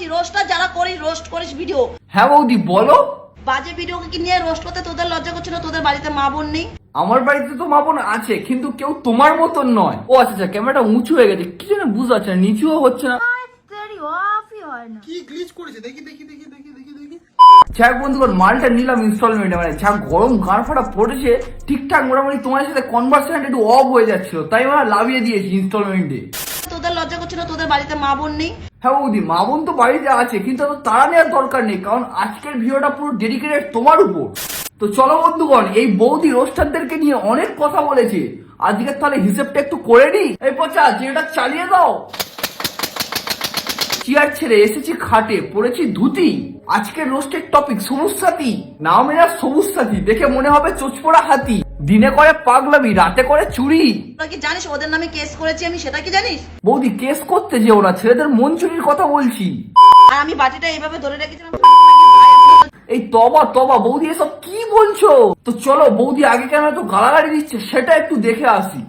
বলছি রোস্টটা যারা করিস রোস্ট করিস ভিডিও হ্যাঁ বৌদি বলো। বাজে ভিডিওকে কি নিয়ে রোস্ট করতে? তোদের লজ্জা করছিল তোদের বাড়িতে মা বোন নেই? আমার বাড়িতে তো মা বোন আছে কিন্তু কেউ তোমার মতন নয়। ও আচ্ছা আচ্ছা ক্যামেরাটা উঁচু হয়ে গেছে। কি যেন বুঝতে পারছে না নিচুও হচ্ছে না। হয় কি গ্লিচ করেছে? দেখি দেখি দেখি দেখি দেখি দেখি। বন্ধুগণ মালটা নিলাম ইনস্টলমেন্টে মানে যা গরম ফাটা পড়েছে ঠিকঠাক মোটামুটি তোমার সাথে কনভার্সেশন একটু অফ হয়ে যাচ্ছিল। তাই আমরা লাভিয়ে দিয়েছি ইনস্টলমেন্টে তোদের করছে না? তোদের বাড়িতে মা বোন নেই? হ্যাঁ বৌদি, মা বোন তো বাড়িতে আছে, কিন্তু তাড়া নেওয়ার দরকার নেই, কারণ আজকের ভিডিওটা পুরো ডেডিকেটেড তোমার উপর। তো চলো বন্ধুগণ, এই বৌদি রোস্টারদেরকে নিয়ে অনেক কথা বলেছে। আজকে তাহলে হিসেবটা একটু করে নি এই পচা যেটা চালিয়ে দাও। চেয়ার ছেড়ে এসেছি খাটে পড়েছি ধুতি। আজকের রোস্টের টপিক সবুজ সাথী নাম এরা সবুজ সাথী দেখে মনে হবে চোচপোড়া হাতি। দিনে করে পাগলামি রাতে করে চুরি। কি জানিস ওদের নামে কেস করেছি আমি? সেটা কি জানিস? বৌদি কেস করতে যে ওরা ছেলেদের মন চুরির কথা বলছি। আর আমি বাটিটা এইভাবে ধরে রেখেছিলাম এই তবা তবা বৌদি এসব কি বলছো? তো চলো বৌদি আগে কেন তো গালাগালি দিচ্ছে সেটা একটু দেখে আসি।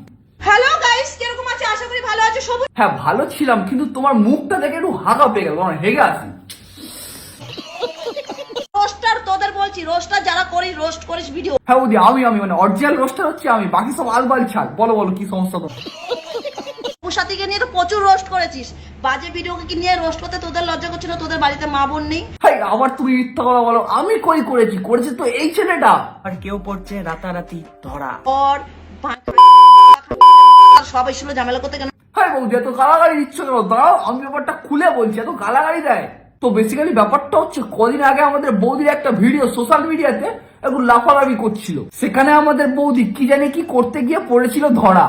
হ্যালো গাইস কীরকম আছে? আশা করি ভালো আছো। সবুজ হ্যাঁ ভালো ছিলাম কিন্তু তোমার মুখটা দেখে একটু হাঁকা পেয়ে গেল হেগে আসি রোস্টার তোদের বলছি রোস্টার যারা করিস রোস্ট করিস ভিডিও হ্যাঁ বৌদি আমি আমি মানে অরিজিনাল রোস্টার হচ্ছে আমি বাকি সব আলবাল ছাড়। বলো বলো কি সমস্যা তো সাথীকে নিয়ে তো প্রচুর রোস্ট করেছিস। বাজে ভিডিওকে কি নিয়ে রোস্ট করতে তোদের লজ্জা করছিল তোদের বাড়িতে মা বোন নেই? হাই আবার তুমি মিথ্যা কথা বলো। আমি কই করেছি? করেছি তো এই ছেলেটা। আর কেউ পড়ছে রাতারাতি ধরা। ওর সব ঝামেলা করতে কেন? হ্যাঁ বৌদি এত গালাগালি দিচ্ছ কেন? আমি ব্যাপারটা খুলে বলছি এত গালাগালি দেয়। তো বেসিক্যালি ব্যাপারটা হচ্ছে কদিন আগে আমাদের বৌদির একটা ভিডিও সোশ্যাল মিডিয়াতে লাফালাফি করছিল। সেখানে আমাদের বৌদি কি জানি কি করতে গিয়ে পড়েছিল ধরা।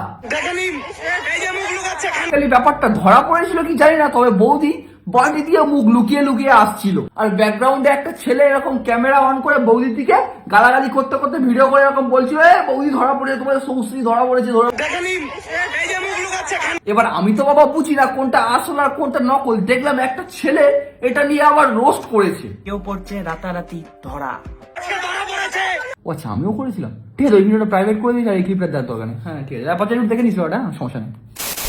ব্যাপারটা ধরা পড়েছিল কি জানি না তবে বৌদি বাড়ি দিয়ে মুখ লুকিয়ে লুকিয়ে আসছিল। আর ব্যাকগ্রাউন্ডে একটা ছেলে এরকম ক্যামেরা অন করে বৌদির দিকে গালাগালি করতে করতে ভিডিও করে এরকম বলছিল বৌদি ধরা পড়েছে তোমাদের সৌশ্রী ধরা পড়েছে ধরা এবার আমি তো বাবা বুঝি না কোনটা আসল আর কোনটা নকল। দেখলাম একটা ছেলে এটা নিয়ে আবার রোস্ট করেছে। কেউ পড়ছে রাতারাতি ধরা। ও আচ্ছা আমিও করেছিলাম। ঠিক আছে ওই ভিডিওটা প্রাইভেট করে দিয়েছি আর এই ক্লিপটা দেওয়ার দরকার নেই হ্যাঁ ঠিক আছে। দেখে নিচ্ছি ওটা হ্যাঁ, সমস্যা নেই।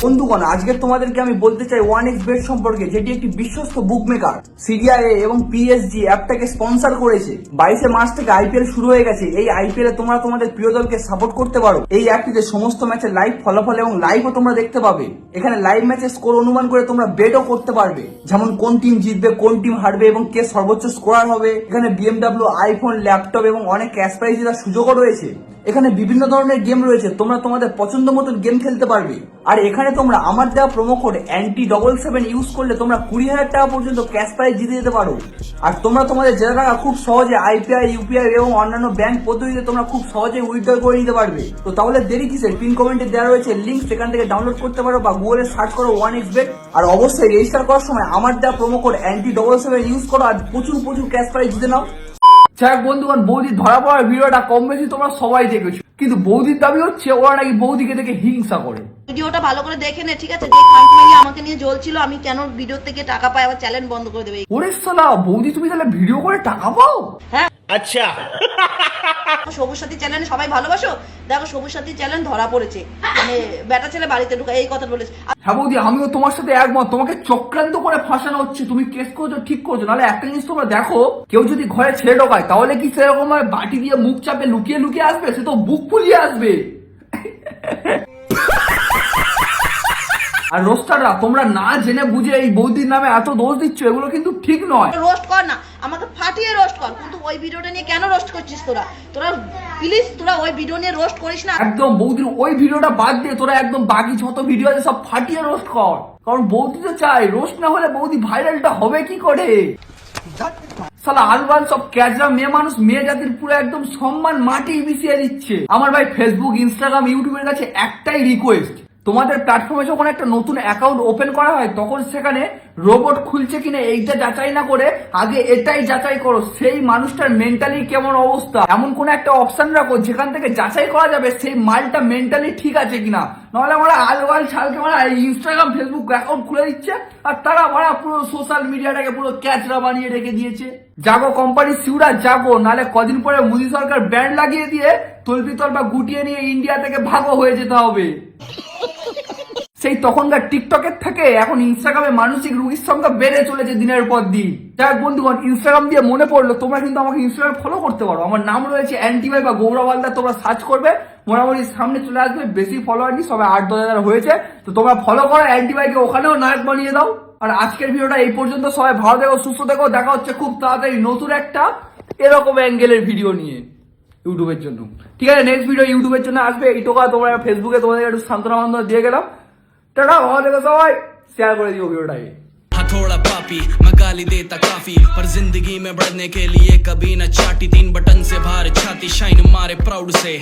বন্ধুগণ, আজকে তোমাদেরকে আমি বলতে চাই ওয়ান এক্স বেট সম্পর্কে, যেটি একটি বিশ্বস্ত বুক মেকার সিরিয়াএ এবং পিএসজি অ্যাপটাকে স্পন্সার করেছে। বাইশে মার্চ থেকে আইপিএল শুরু হয়ে গেছে। এই আইপিএল এ তোমরা তোমাদের প্রিয় দলকে সাপোর্ট করতে পারো। এই অ্যাপটিতে সমস্ত ম্যাচের লাইভ ফলাফল এবং লাইভও তোমরা দেখতে পাবে। এখানে লাইভ ম্যাচের স্কোর অনুমান করে তোমরা বেটও করতে পারবে। যেমন কোন টিম জিতবে, কোন টিম হারবে এবং কে সর্বোচ্চ স্কোরার হবে। এখানে বিএমডাব্লিউ আইফোন ল্যাপটপ এবং অনেক ক্যাশ প্রাইজ জেতার সুযোগও রয়েছে। এখানে বিভিন্ন ধরনের গেম রয়েছে, তোমরা তোমাদের পছন্দ মতন গেম খেলতে পারবে। আর এখানে তোমরা আমার দেওয়া promo code anti double seven use করলে তোমরা কুড়ি হাজার টাকা পর্যন্ত ক্যাশ প্রাইজ জিতে যেতে পারো। আর তোমরা তোমাদের জেতা টাকা খুব সহজে আইপিআই ইউপিআই এবং অন্যান্য ব্যাংক পদ্ধতিতে তোমরা খুব সহজে উইথড্র করে নিতে পারবে। তো তাহলে দেরি কিসের? পিন কমেন্টে দেওয়া রয়েছে লিঙ্ক সেখান থেকে ডাউনলোড করতে পারো বা গুগলে সার্চ করো ওয়ান এক্স বেট আর অবশ্যই রেজিস্টার করার সময় আমার দেওয়া promo code anti double seven use করো আর প্রচুর প্রচুর ক্যাশ প্রাইজ জিতে নাও। যাক বন্ধুগণ বৌদি ধরা পড়ার ভিডিওটা কম বেশি তোমরা সবাই দেখেছ। কিন্তু বৌদির দাবি হচ্ছে ওরা নাকি বৌদিকে দেখে হিংসা করে। ভিডিওটা ভালো করে দেখে নে ঠিক আছে? যে খানকি আমাকে নিয়ে জ্বলছিল আমি কেন ভিডিও থেকে টাকা পাই? আবার চ্যানেল বন্ধ করে দেবে। ওরে সালা বৌদি তুমি তাহলে ভিডিও করে টাকা পাও? হ্যাঁ। আচ্ছা। সবুজ সাথী চ্যানেল সবাই ভালোবাসো? দেখো সবুজ সাথী চ্যানেল ধরা পড়েছে। মানে বেটা ছেলে বাড়িতে ঢুকা এই কথা বলেছে। হ্যাঁ বৌদি আমিও তোমার সাথে একমত। তোমাকে চক্রান্ত করে ফাঁসানো হচ্ছে। তুমি কেস করছ ঠিক করছ। নাহলে একটা জিনিস তোমরা দেখো কেউ যদি ঘরে ছেড়ে ঢোকায় তাহলে কি সেরকম বাটি দিয়ে মুখ চাপে লুকিয়ে লুকিয়ে আসবে? সে তো বুক ফুলিয়ে আসবে। আর রোস্টাররা তোমরা না জেনে বুঝে এই বৌদির নামে এত দোষ দিচ্ছ এগুলো কিন্তু ঠিক নয়। রোস্ট কর না আমাকে ফাটিয়ে রোস্ট কর কিন্তু ওই ভিডিওটা নিয়ে কেন রোস্ট করছিস তোরা? তোরা প্লিজ তোরা ওই ভিডিও নিয়ে রোস্ট করিস না। একদম, বৌদির ওই ভিডিওটা বাদ দিয়ে তোরা একদম বাকি যত ভিডিও আছে, সব ফাটিয়ে রোস্ট কর। কারণ বৌদি তো চাই রোস্ট না হলে বৌদি ভাইরালটা হবে কি করে? সালা আলবাল সব ক্যাজরা মেয়ে মানুষ, মেয়ে জাতির পুরো একদম সম্মান মাটি মিশিয়ে দিচ্ছে। আমার ভাই ফেসবুক ইনস্টাগ্রাম ইউটিউবের কাছে একটাই রিকোয়েস্ট তোমাদের প্ল্যাটফর্মে যখন একটা নতুন অ্যাকাউন্ট ওপেন করা হয়, তখন সেখানে রোবট খুলছে কিনা এইটা যাচাই না করে আগে এটাই যাচাই করো, সেই মানুষটার মেন্টালি কেমন অবস্থা? এমন কোন একটা অপশন রাখো যেখান থেকে যাচাই করা যাবে সেই মালটা মেন্টালি ঠিক আছে কিনা। নাহলে আমরা আলবাল ছালকে আমরা ইনস্টাগ্রাম ফেসবুক অ্যাকাউন্ট খুলে দিচ্ছে, আর তারা আমরা পুরো সোশ্যাল মিডিয়াটাকে পুরো ক্যাচরা বানিয়ে রেখে দিয়েছে। জাগো কোম্পানি সিউরা জাগো নালে কদিন পরে মোদী সরকার ব্যান্ড লাগিয়ে দিয়ে তলপি তলপা গুটিয়ে নিয়ে ইন্ডিয়া থেকে ভাগো হয়ে যেতে হবে। সেই তখনকার টিকটকের থেকে এখন ইনস্টাগ্রামে মানসিক রুগীর সংখ্যা বেড়ে চলেছে দিনের পর দিন। যাক বন্ধুগণ ইনস্টাগ্রাম দিয়ে মনে পড়ল, তোমরা কিন্তু আমাকে ইনস্টাগ্রাম ফলো করতে পারো। আমার নাম রয়েছে অ্যান্টিভাই বা গৌরব হালদার, তোমরা সার্চ করবে। মোটামুটি সামনে চলে আসবে, বেশি ফলোয়ার নেই, সবাই আট দশ হাজার হয়েছে। তো তোমরা ফলো করো অ্যান্টিভাইকে ওখানেও নায়ক বানিয়ে দাও। আর আজকের ভিডিওটা এই পর্যন্ত, সবাই ভালো দেখো সুস্থ দেখো দেখা হচ্ছে খুব তাড়াতাড়ি নতুন একটা এরকম অ্যাঙ্গেলের ভিডিও নিয়ে ইউটিউবের জন্য। ঠিক আছে নেক্সট ভিডিও ইউটিউবের জন্য আসবে। এই টোকা তোমরা ফেসবুকে তোমাদের একটু সান্ত্বনা বান্ধব দিয়ে গেলাম। टड़ा भाव देखो थोड़ा पापी, मैं गाली देता काफ़ी, पर ज़िंदगी में बढ़ने के लिए कभी न चाटी, तीन बटन से भार छाती, शाइन मारे प्राउड से।